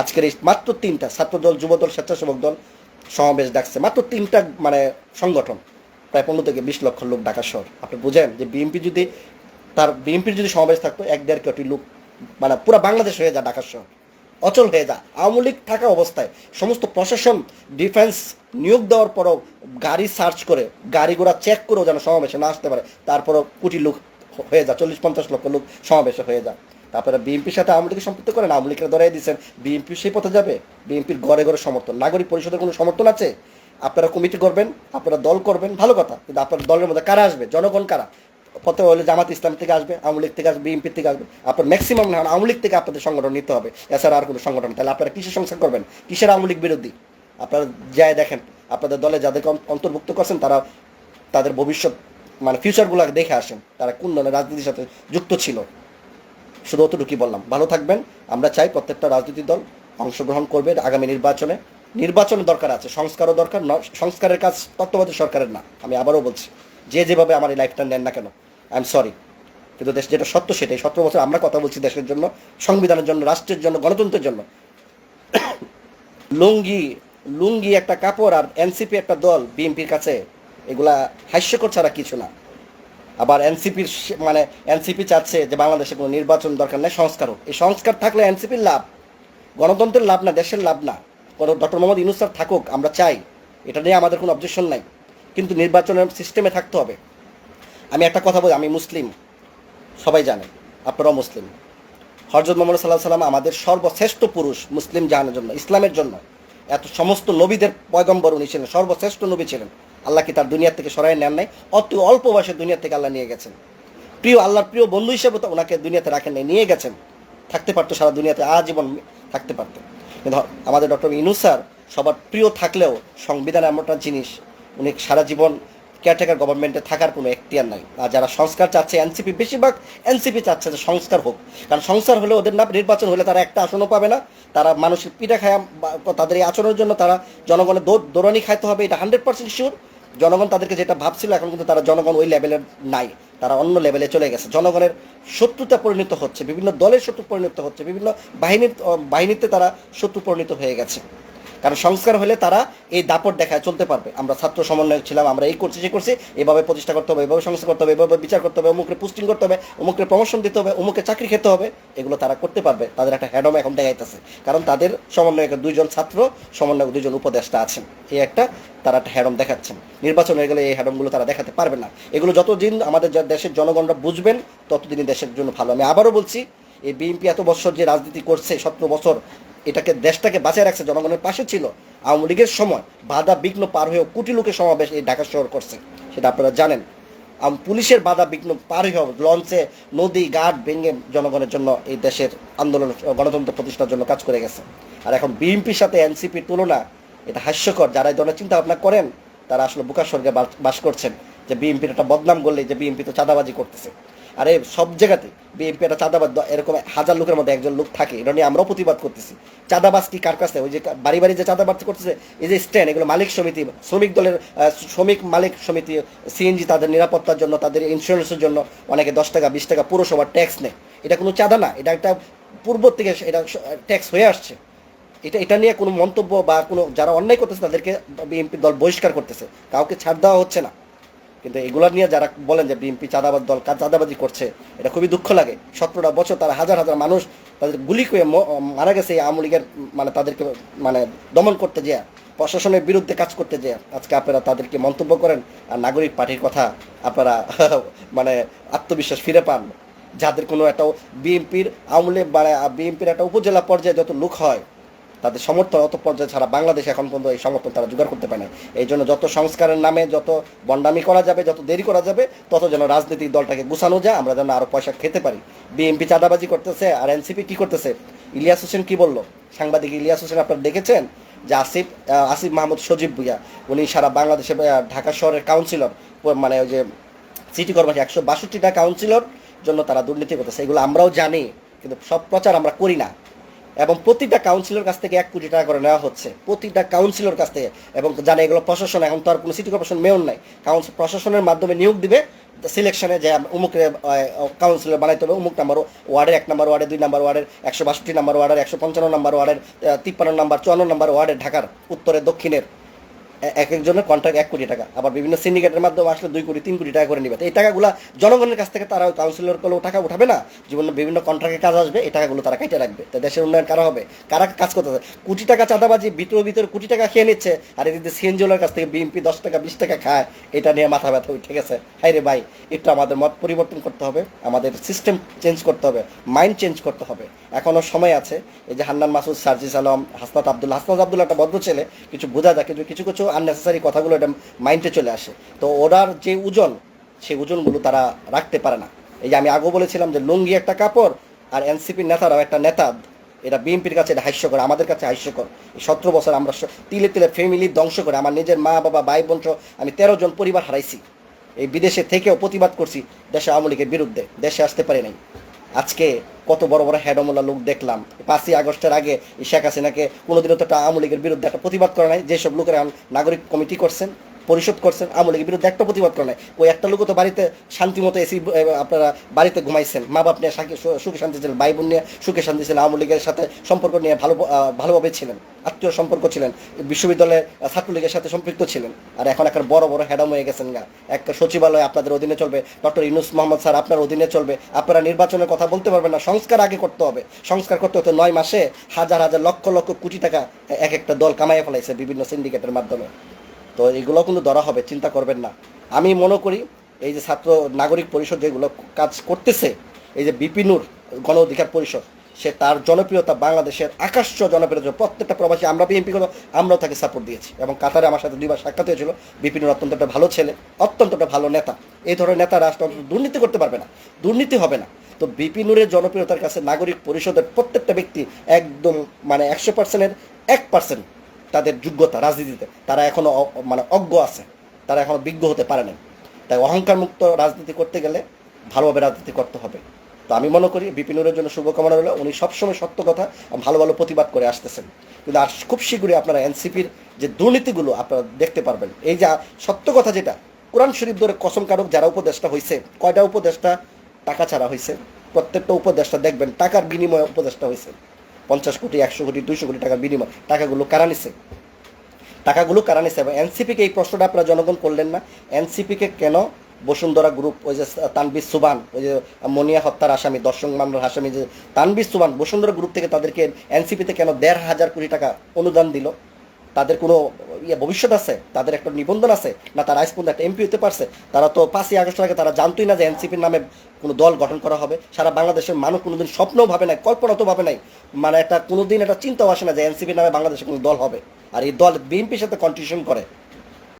আজকের এই মাত্র তিনটা ছাত্রদল, যুবদল, স্বেচ্ছাসেবক দল সমাবেশ ডাকছে। মাত্র তিনটা মানে সংগঠন, প্রায় পনেরো থেকে বিশ লক্ষ লোক ঢাকা শহর। আপনি বুঝেন যে বিএনপি যদি, তার বিএনপির যদি সমাবেশ থাকতো, এক দেড় কোটি লোক মানে পুরো বাংলাদেশ হয়ে যায় ঢাকা শহর। অচল হয়ে যায়। আওয়ামী লীগ থাকা অবস্থায় সমস্ত প্রশাসন, ডিফেন্স নিয়োগ দেওয়ার পরও গাড়ি সার্চ করে, গাড়ি ঘোড়া চেক করেও যেন সমাবেশে না আসতে পারে, তারপরও কোটি লোক হয়ে যায় চল্লিশ, পঞ্চাশ লক্ষ লোক সমাবেশে হয়ে যায় তারপরে বিএনপির সাথে আওয়ামী লীগের সম্পৃক্ত করেন আওয়ামী লীগের ধরাই দিচ্ছেন বিএনপি সেই পথে যাবে। বিএনপির ঘরে ঘরে সমর্থন। নাগরিক পরিষদের কোনো সমর্থন আছে? আপনারা কমিটি করবেন, আপনারা দল করবেন, ভালো কথা। কিন্তু আপনার দলের মধ্যে কারা আসবে? জনগণ কারা? প্রথমে হলে জামাত ইসলাম থেকে আসবে, আওয়ামী লীগ থেকে আসবে, বিএনপি থেকে আসবে। আপনার ম্যাক্সিমাম না, আওয়ামী লীগ থেকে আপনাদের সংগঠন নিতে হবে। এছাড়া আর কোনো সংগঠন। তাহলে আপনারা কিসের সংস্কার করবেন? কিসের আওয়ামী লীগ বিরোধী? আপনারা যায় দেখেন, আপনাদের দলে যাদেরকে অন্তর্ভুক্ত করছেন, তারা তাদের ভবিষ্যৎ মানে ফিউচারগুলো দেখে আসেন, তারা কোন ধরনের রাজনীতির সাথে যুক্ত ছিল। শুধু অতটুকুই বললাম। ভালো থাকবেন। আমরা চাই প্রত্যেকটা রাজনৈতিক দল অংশগ্রহণ করবে আগামী নির্বাচনে। নির্বাচনের দরকার আছে, সংস্কারও দরকার সংস্কারের কাজ তত্ত্বাবধায়ক সরকারের না। আমি আবারও বলছি, যে যেভাবে আমার এই লাইফটা নেন না কেন আই এম সরি কিন্তু দেশ যেটা সত্য সেটাই। সতেরো বছর আমরা কথা বলছি দেশের জন্য, সংবিধানের জন্য, রাষ্ট্রের জন্য, গণতন্ত্রের জন্য। লুঙ্গি লুঙ্গি একটা কাপড় আর এনসিপি একটা দল বিএনপির কাছে এগুলা হাস্যকর ছাড়া কিছু না। আবার এনসিপির মানে এনসিপি চাচ্ছে যে বাংলাদেশে কোনো নির্বাচন দরকার নেই সংস্কার হোক এই সংস্কার থাকলে এনসিপির লাভ, গণতন্ত্রের লাভ না, দেশের লাভ না। ডক্টর মোহাম্মদ ইউনুস স্যার থাকুক, আমরা চাই। এটা নিয়ে আমাদের কোনো অবজেকশন নাই। কিন্তু নির্বাচনের সিস্টেমে থাকতে হবে। আমি একটা কথা বলি, আমি মুসলিম। সবাই জানে, আপনারাও মুসলিম। হরজত মোহাম্মদ সাল্লাহ সাল্লাম আমাদের সর্বশ্রেষ্ঠ পুরুষ, মুসলিম জাহানের জন্য, ইসলামের জন্য। এত সমস্ত নবীদের পয়গম্বর উনি ছিলেন, সর্বশ্রেষ্ঠ নবী ছিলেন। আল্লাহ কি তার দুনিয়া থেকে সরাই নেন নাই? অতি অল্প বয়সে দুনিয়া থেকে আল্লাহ নিয়ে গেছেন। প্রিয়, আল্লাহর প্রিয় বন্ধু হিসেবে তো ওনাকে দুনিয়াতে রাখেন নাই, নিয়ে গেছেন। থাকতে পারতো, সারা দুনিয়াতে আজীবন থাকতে কিন্তু আমাদের ডক্টর ইনু স্যার সবার প্রিয় থাকলেও সংবিধান এমন একটা জিনিস, উনি সারা জীবন কেয়ারটেকার গভর্নমেন্টে থাকার কোনো এখতিয়ার নাই। আর যারা সংস্কার চাচ্ছে, এনসিপি, বেশিরভাগ এনসিপি চাচ্ছে যে সংস্কার হোক। কারণ সংস্কার হলে ওদের না নির্বাচন হলে তারা একটা আসনও পাবে না। তারা মানুষের পিঠা খায় তাদের এই আচরণের জন্য তারা জনগণের দৌড় দৌড়ানি খাইতে হবে, এটা হান্ড্রেড পার্সেন্ট শিওর জনগণ তাদেরকে যেটা ভাবছিল, এখন কিন্তু তারা জনগণ ওই লেভেলের নাই। তারা অন্য লেভেলে চলে গেছে। জনগণের শত্রুতা পরিণত হচ্ছে। বিভিন্ন দলের শত্রু পরিণত হচ্ছে। বিভিন্ন বাহিনীর, বাহিনীতে তারা শত্রু পরিণত হয়ে গেছে। কারণ সংস্কার হলে তারা এই দাপট দেখায়, চলতে পারবে। আমরা ছাত্র সমন্বয়ক ছিলাম, আমরা এই করছি সে করছি, এভাবে প্রতিষ্ঠা করতে হবে, এভাবে সংস্কার করতে হবে, এভাবে বিচার করতে হবে, অমুকের পুস্টিং করতে হবে, অমুকের প্রমোশন দিতে হবে, অমুকের চাকরি খেতে হবে, এগুলো তারা করতে পারবে। তাদের একটা হ্যাডম এখন দেখাইতেছে। কারণ তাদের সমন্বয়কের দুইজন ছাত্র, সমন্বয়ক দুইজন উপদেষ্টা আছেন। এই একটা তারা একটা হ্যাডম দেখাচ্ছেন। নির্বাচন হয়ে গেলে এই হ্যাডমগুলো তারা দেখাতে পারবে না। এগুলো যতদিন আমাদের দেশের জনগণরা বুঝবেন, ততদিনই দেশের জন্য ভালো। আমি আবারও বলছি, এই বিএনপি এত বছর যে রাজনীতি করছে, সতেরো বছর এটাকে দেশটাকে বাঁচিয়ে রাখছে, জনগণের পাশে ছিল। আওয়ামী লীগের সময় বাধা বিঘ্ন পার হয়েও কোটি লোকের সমাবেশ এই ঢাকা শহর করছে, সেটা আপনারা জানেন। পুলিশের বাধা বিঘ্ন পার হয়েও লঞ্চে নদী, ঘাট ভেঙে জনগণের জন্য এই দেশের আন্দোলন, গণতন্ত্র প্রতিষ্ঠার জন্য কাজ করে গেছে। আর এখন বিএনপির সাথে এনসিপির তুলনা, এটা হাস্যকর। যারা এই ধরনের চিন্তা ভাবনা করেন, তারা আসলে বুকার স্বর্গে বাস করছেন যে বিএনপির একটা বদনাম করলে যে বিএনপি তো চাঁদাবাজি করতেছে। আরে সব জায়গাতে বিএনপি একটা চাঁদাবাদ, এরকম হাজার লোকের মধ্যে একজন লোক থাকে, এটা নিয়ে আমরাও প্রতিবাদ করতেছি। চাঁদাবাজ কি কার কাছে? ওই যে বাড়ি বাড়ি যে চাঁদাবাজ করতেছে, এই যে স্ট্যান্ড এগুলো মালিক সমিতি, শ্রমিক দলের শ্রমিক মালিক সমিতি সিএনজি তাদের নিরাপত্তার জন্য, তাদের ইন্স্যুরেন্সের জন্য অনেকে দশ টাকা, বিশ টাকা পুরসভার ট্যাক্স নেয়। এটা কোনো চাঁদা না, এটা একটা পূর্ব থেকে এটা ট্যাক্স হয়ে আসছে। এটা এটা নিয়ে কোনো মন্তব্য বা কোনো যারা অন্যায় করতেছে, তাদেরকে বিএনপি দল বহিষ্কার করতেছে। কাউকে ছাড় দেওয়া হচ্ছে না। কিন্তু এগুলো নিয়ে যারা বলেন যে বিএনপি চাঁদাবাদ দল চাঁদাবাজি করছে, এটা খুবই দুঃখ লাগে। সতেরোটা বছর তারা হাজার হাজার মানুষ তাদের গুলি করে মারা গেছে এই আওয়ামী লীগের মানে তাদেরকে মানে দমন করতে যেয়ে, প্রশাসনের বিরুদ্ধে কাজ করতে যেয়ে। আজকে আপনারা তাদেরকে মন্তব্য করেন আর নাগরিক পার্টির কথা আপনারা মানে আত্মবিশ্বাস ফিরে পান। যাদের কোনো একটা বিএনপির আওয়ামী লীগ মানে বিএনপির একটা উপজেলা পর্যায়ে যত লোক হয় তাদের সমর্থন অত পর্যায়ে ছাড়া বাংলাদেশ এখন পর্যন্ত এই সমর্থন তারা জোগাড় করতে পারে না এই জন্য যত সংস্কারের নামে যত বন্ডামি করা যাবে, যত দেরি করা যাবে, তত যেন রাজনৈতিক দলটাকে গুছানো যায়, আমরা যেন আরও পয়সা খেতে পারি। বিএনপি চাঁদাবাজি করতেছে আর এনসিপি কি করতেছে? ইলিয়াস হোসেন কি বলল? সাংবাদিক ইলিয়াস হোসেন আপনারা দেখেছেন যে আসিফ আসিফ মাহমুদ সজীব ভুইয়া, উনি সারা বাংলাদেশে ঢাকা শহরের কাউন্সিলর মানে ওই যে সিটি কর্মচারী একশো বাষট্টিটা কাউন্সিলর জন্য তারা দুর্নীতি করতেছে। এগুলো আমরাও জানি, কিন্তু সব প্রচার আমরা করি না। এবং প্রতিটা কাউন্সিলর কাছ থেকে এক কোটি টাকা করে নেওয়া হচ্ছে। প্রতিটা কাউন্সিলর কাছ থেকে। এবং জানে এগুলো প্রশাসন, এখন তো আর কোনো সিটি কর্পোরেশন মেয়র নাই। কাউন্সিল প্রশাসনের মাধ্যমে নিয়োগ দিবে সিলেকশনে যে অমুক কাউন্সিলর বানাইতে হবে, অমুক নাম্বার ওয়ার্ডের এক নাম্বার ওয়ার্ডের দুই নাম্বার ওয়ার্ডের একশো বাষট্টি নাম্বার ওয়ার্ডের একশো পঞ্চান্ন নাম্বার ওয়ার্ডের তিপ্পান্ন নাম্বার চুয়ান্ন নাম্বার ওয়ার্ডের ঢাকার উত্তরে দক্ষিণের। এক একজনের কন্ট্রাক্ট এক কোটি টাকা। আবার বিভিন্ন সিন্ডিকেটের মাধ্যমে আসলে দুই কোটি, তিন কোটি টাকা করে নিবে। এই টাকাগুলো জনগণের কাছ থেকে তারা কাউন্সিলর করলেও টাকা উঠাবে না। জীবনে বিভিন্ন কন্ট্রাক্টের কাজ আসবে, এই টাকাগুলো তারা কেটে রাখবে। তো দেশের উন্নয়ন কারা হবে? কারা কাজ করতে কোটি টাকা চাঁদাবাজি, ভিতরে ভিতরে কোটি টাকা খেয়ে নিচ্ছে। আর এদিকে সিএনজিওলার কাছ থেকে বিএনপি দশ টাকা, বিশ টাকা খায়, এটা নিয়ে মাথা ব্যথা উঠে গেছে। হাই রে ভাই, একটু আমাদের মত পরিবর্তন করতে হবে। আমাদের সিস্টেম চেঞ্জ করতে হবে। মাইন্ড চেঞ্জ করতে হবে। এখনও সময় আছে। এই যে হান্নান মাসুদ, সার্জিস আলম, হাসনাত আব্দুল্লাহ হাসনাত আব্দুল্লাহ একটা ভদ্র ছেলে। কিছু বোঝা যায় কিন্তু কিছু কিছু আননেসেসারি কথাগুলো এটা মাইন্ডে চলে আসে। তো ওরার যে ওজন, সেই ওজনগুলো তারা রাখতে পারে না। এই যে আমি আগেও বলেছিলাম যে লুঙ্গি একটা কাপড় আর এনসিপির নেতারাও একটা নেতা, এটা বিএনপির কাছে এটা হাস্যকর, আমাদের কাছে হাস্যকর। এই সতেরো বছর আমরা তিলে তিলে ফ্যামিলি ধ্বংস করে আমার নিজের মা বাবা, ভাই বোন আমি তেরো জন পরিবার হারাইছি। এই বিদেশে থেকেও প্রতিবাদ করছি দেশে আওয়ামী লীগের বিরুদ্ধে। দেশে আসতে পারি নাই। আজকে কত বড় বড় হেডমোলা লোক দেখলাম। পাঁচই আগস্টের আগে শেখ হাসিনাকে কোনোদিনও তো একটা আওয়ামী লীগের বিরুদ্ধে একটা প্রতিবাদ করে নাই। যেসব লোকেরা নাগরিক কমিটি করছেন পরিশোধ করছেন আওয়ামী লীগের বিরুদ্ধে একটা প্রতিবাদ করে নাই। ওই একটা লোকও তো বাড়িতে শান্তি মতো এসি আপনারা বাড়িতে ঘুমাইছেন। মা বাপ নিয়ে সুখে শান্তি ছিলেন, ভাই বোন নিয়ে সুখে শান্তি ছিলেন আওয়ামী লীগের সাথে সম্পর্ক নিয়ে ভালো ভালোভাবে ছিলেন, আত্মীয় সম্পর্ক ছিলেন, বিশ্ববিদ্যালয়ের ছাত্রলীগের সাথে সম্পৃক্ত ছিলেন। আর এখন একটা বড় বড় হেডাম হয়ে গেছেন গা। একটা সচিবালয় আপনাদের অধীনে চলবে, ডক্টর ইউনুস মোহাম্মদ স্যার আপনার অধীনে চলবে। আপনারা নির্বাচনের কথা বলতে পারবেন না, সংস্কার আগে করতে হবে। সংস্কার করতে হতে নয় মাসে হাজার হাজার লক্ষ লক্ষ কোটি টাকা এক একটা দল কামাইয়া ফেলাইছে বিভিন্ন সিন্ডিকেটের মাধ্যমে। তো এগুলো কিন্তু ধরা হবে, চিন্তা করবেন না। আমি মনে করি এই যে ছাত্র নাগরিক পরিষদ যেগুলো কাজ করতেছে, এই যে বিপিনুর গণ অধিকার পরিষদ, সে তার জনপ্রিয়তা বাংলাদেশের আকাশ্য জনপ্রিয়তা প্রত্যেকটা প্রবাসী, আমরা বিএনপি গুলো আমরাও তাকে সাপোর্ট দিয়েছি। এবং কাতারে আমার সাথে দুইবার সাক্ষাৎ হয়েছিল বিপিনুর অত্যন্ত একটা ভালো ছেলে, অত্যন্ত একটা ভালো নেতা। এই ধরনের নেতা রাষ্ট্র দুর্নীতি করতে পারবে না, দুর্নীতি হবে না। তো বিপিনুরের জনপ্রিয়তার কাছে নাগরিক পরিষদের প্রত্যেকটা ব্যক্তি একদম মানে একশো পার্সেন্টের এক পার্সেন্ট তাদের যোগ্যতা, রাজনীতিতে। তারা এখনও অ- মানে অজ্ঞ আছে। তারা এখনও বিজ্ঞ হতে পারে নাই। তাই অহংকার মুক্ত রাজনীতি করতে গেলে ভালোভাবে রাজনীতি করতে হবে। তো আমি মনে করি বিপিনুরের জন্য শুভকামনা রইল। উনি সবসময় সত্য কথা ভালো ভালো প্রতিবাদ করে আসতেছেন। কিন্তু আর খুব শীঘ্রই আপনারা এনসিপির যে দুর্নীতিগুলো আপনারা দেখতে পারবেন। এই যে সত্য কথা যেটা, কোরআন শরীফ ধরে কসম কারক যারা উপদেষ্টা হয়েছে কয়টা উপদেষ্টা টাকা ছাড়া হয়েছে প্রত্যেকটা উপদেষ্টা দেখবেন, টাকার বিনিময়ে উপদেষ্টা হয়েছে পঞ্চাশ কোটি, একশো কোটি, দুইশো কোটি টাকার বিনিময়। টাকাগুলো কারা নিছে? টাকাগুলো কারা নিছে? এবং এনসিপিকে এই প্রশ্নটা আপনারা জনগণ করলেন না। এনসিপিকে কেন বসুন্ধরা গ্রুপ, ওই যে তানবির সুবান, ওই যে মনিয়া হত্যার আসামি দর্শক মামলার আসামি, যে তানবির সুবান বসুন্ধরা গ্রুপ থেকে তাদেরকে এনসিপিতে কেন দেড় হাজার কোটি টাকা অনুদান দিল? তাদের কোনো ইয়ে ভবিষ্যৎ আছে? তাদের একটা নিবন্ধন আছে? না তারা আজ একটা এমপি হতে পারছে? তারা তো পাঁচই আগস্ট আগে তারা জানতোই না যে এনসিপির নামে কোনো দল গঠন করা হবে। সারা বাংলাদেশের মানুষ কোনোদিন স্বপ্নও ভাবে নাই কল্পনা তো ভাবে নাই মানে একটা কোনোদিন একটা চিন্তাও আসে না যে এনসিপির নামে বাংলাদেশে কোনো দল হবে। আর এই দল বিএনপির সাথে কন্ট্রিবিউশন করে।